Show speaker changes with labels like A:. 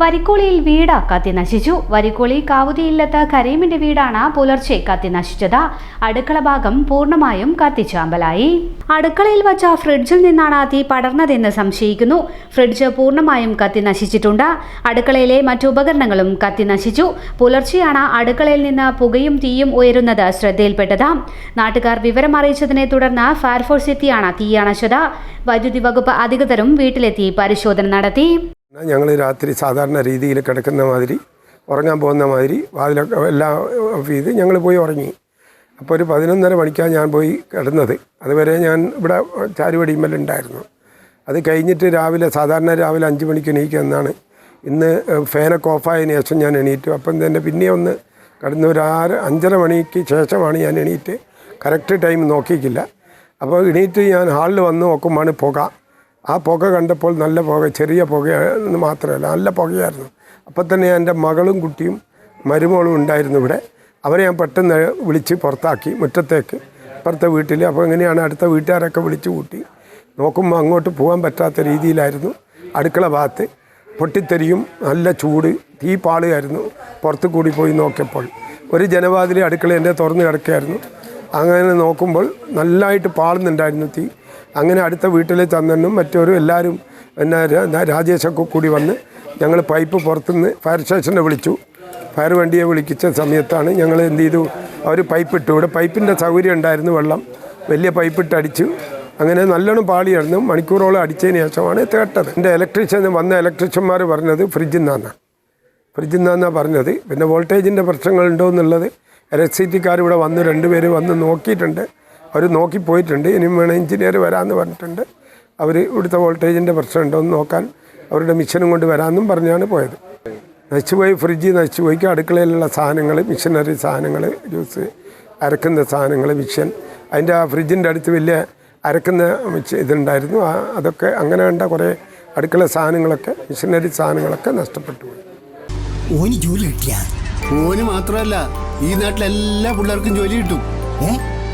A: വരിക്കോളിയിൽ വീട് കത്തി നശിച്ചു. വരിക്കോളി കാവുതിയില്ലത്ത് കരീമിന്റെ വീടാണ് പുലർച്ചെ കത്തി നശിച്ചത്. അടുക്കള ഭാഗം പൂർണമായും കത്തിച്ചാമ്പലായി. അടുക്കളയിൽ വച്ച ഫ്രിഡ്ജിൽ നിന്നാണ് തീ പടർന്നതെന്ന് സംശയിക്കുന്നു. ഫ്രിഡ്ജ് പൂർണമായും കത്തി നശിച്ചിട്ടുണ്ട്. അടുക്കളയിലെ മറ്റു ഉപകരണങ്ങളും കത്തി നശിച്ചു. പുലർച്ചെയാണ് അടുക്കളയിൽ നിന്ന് പുകയും തീയും ഉയരുന്നത് ശ്രദ്ധയിൽപ്പെട്ടത്. നാട്ടുകാർ വിവരം അറിയിച്ചതിനെ തുടർന്ന് ഫയർഫോഴ്സ് എത്തിയാണ് തീ അണച്ചത്. വൈദ്യുതി വകുപ്പ് അധികൃതരും വീട്ടിലെത്തി പരിശോധന നടത്തി.
B: ഞങ്ങൾ രാത്രി സാധാരണ രീതിയിൽ കിടക്കുന്ന മാതിരി ഉറങ്ങാൻ പോകുന്ന മാതിരി വാതിലൊക്കെ എല്ലാം ഓഫ് ചെയ്ത് ഞങ്ങൾ പോയി ഉറങ്ങി. അപ്പോൾ ഒരു പതിനൊന്നര മണിക്കാണ് ഞാൻ പോയി കിടന്നത്. അതുവരെ ഞാൻ ഇവിടെ ചാരുവടിയുമ്പലുണ്ടായിരുന്നു അത് കഴിഞ്ഞിട്ട് രാവിലെ സാധാരണ രാവിലെ അഞ്ച് മണിക്ക് എണീക്കുക എന്നാണ്. ഇന്ന് ഫാനൊക്കെ ഓഫായതിനു ശേഷം ഞാൻ എണീറ്റു. അപ്പം തന്നെ പിന്നെ ഒന്ന് കിടന്ന് ഒരു ആറ് അഞ്ചര മണിക്ക് ശേഷമാണ് ഞാൻ എണീറ്റ് കറക്റ്റ് ടൈം നോക്കിയിട്ടില്ല. അപ്പോൾ എണീറ്റ് ഞാൻ ഹാളിൽ വന്ന് നോക്കുമ്പോൾ പുക. ആ പുക കണ്ടപ്പോൾ നല്ല പുക ചെറിയ പുക എന്ന് മാത്രമല്ല നല്ല പുകയായിരുന്നു. അപ്പം തന്നെ എന്റെ മകളും കുട്ടിയും മരുമോളും ഉണ്ടായിരുന്നു ഇവിടെ. അവരെ ഞാൻ പെട്ടെന്ന് വിളിച്ച് പുറത്താക്കി മുറ്റത്തേക്ക് ഇപ്പുറത്തെ വീട്ടിൽ അപ്പോൾ എങ്ങനെയാണ് അടുത്ത വീട്ടുകാരൊക്കെ വിളിച്ചു കൂട്ടി നോക്കുമ്പോൾ അങ്ങോട്ട് പോകാൻ പറ്റാത്ത രീതിയിലായിരുന്നു അടുക്കള ഭാഗത്ത്. പൊട്ടിത്തെറിയും നല്ല ചൂട് തീ പാളുകയായിരുന്നു പുറത്ത് കൂടി പോയി നോക്കിയപ്പോൾ. ഒരു ജനവാതിലി അടുക്കള എന്റെ തുറന്ന് കിടക്കുകയായിരുന്നു. അങ്ങനെ നോക്കുമ്പോൾ നല്ലതായിട്ട് പാളുന്നുണ്ടായിരുന്നു തീ. അങ്ങനെ അടുത്ത വീട്ടിലെ ചന്ദനും മറ്റൊരു എല്ലാവരും പിന്നെ രാജേഷൊക്കെ കൂടി വന്ന് ഞങ്ങൾ പൈപ്പ് പുറത്തുനിന്ന് ഫയർ സ്റ്റേഷനെ വിളിച്ചു. ഫയർ വണ്ടിയെ വിളിച്ച സമയത്താണ് ഞങ്ങൾ എന്ത് ചെയ്തു? അവർ പൈപ്പ് ഇട്ടു. ഇവിടെ പൈപ്പിന്റെ സൗകര്യം ഉണ്ടായിരുന്നു വെള്ളം. വലിയ പൈപ്പ് ഇട്ട് അടിച്ചു. അങ്ങനെ നല്ലോണം പാളിയായിരുന്നു. മണിക്കൂറോളം അടിച്ചതിന് ശേഷമാണ് തേട്ടത് എന്റെ ഇലക്ട്രീഷ്യൻ വന്ന ഇലക്ട്രീഷ്യന്മാർ പറഞ്ഞത് ഫ്രിഡ്ജിൽ നിന്നാണ്. ഫ്രിഡ്ജിൽ നിന്നാണ് പറഞ്ഞത്. പിന്നെ വോൾട്ടേജിന്റെ പ്രശ്നങ്ങളുണ്ടോ എന്നുള്ളത്. ഇലക്ട്രിസിറ്റിക്കാർ ഇവിടെ വന്ന് രണ്ടുപേര് വന്ന് നോക്കിയിട്ടുണ്ട്. അവർ നോക്കി പോയിട്ടുണ്ട്. ഇനിയും വേണം എഞ്ചിനീയർ വരാമെന്ന് പറഞ്ഞിട്ടുണ്ട്. അവർ ഇവിടുത്തെ വോൾട്ടേജിന്റെ പ്രശ്നം ഉണ്ടോ എന്ന് നോക്കാൻ അവരുടെ മിഷനും കൊണ്ട് വരാമെന്നും പറഞ്ഞാണ് പോയത്. നശിച്ചുപോയി ഫ്രിഡ്ജ് നശിച്ചുപോയി. അടുക്കളയിലുള്ള സാധനങ്ങൾ മിഷനറി സാധനങ്ങൾ ജ്യൂസ് അരക്കുന്ന സാധനങ്ങൾ മിഷൻ. അതിന്റെ ആ ഫ്രിഡ്ജിന്റെ അടുത്ത് വലിയ അരക്കുന്ന ഇതുണ്ടായിരുന്നു. ആ അതൊക്കെ അങ്ങനെ കണ്ട കുറേ അടുക്കള സാധനങ്ങളൊക്കെ മിഷനറി സാധനങ്ങളൊക്കെ നഷ്ടപ്പെട്ടു പോയി.
C: ഓന് ജോലി കിട്ടിയ
D: ഓന് മാത്രമല്ല ഈ നാട്ടിലെല്ലാ പിള്ളേർക്കും ജോലി കിട്ടും.
C: ഏ?